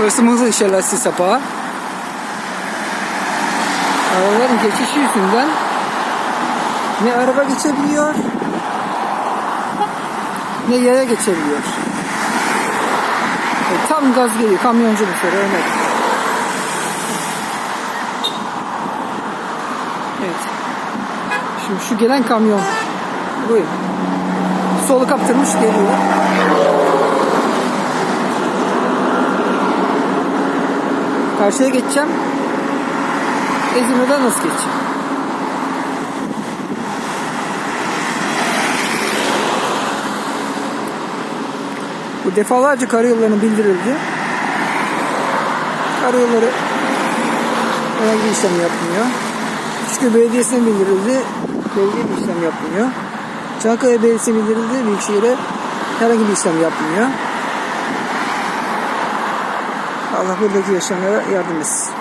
Burası Mızıl Şelalesi Sapağı. Arabaların geçişi yüzünden ne araba geçebiliyor ne yaya geçebiliyor. E, tam gaz geliyor. Kamyoncu bu soru örnek. Evet. Şimdi şu gelen kamyon. Buyurun. Solu kaptırmış geliyor. Karşıya geçeceğim. Ezilmeden nasıl geçeceğim? Bu defalarca karayollarına bildirildi. Karayolları herhangi işlem yapmıyor. Küçükköy Belediyesi'ne bildirildi. Belediye bir işlem yapmıyor. Çankaya Belediyesi'ne bildirildi. Büyükşehir'e herhangi bir işlem yapmıyor. Allah buradaki yaşamlara yardım etsin.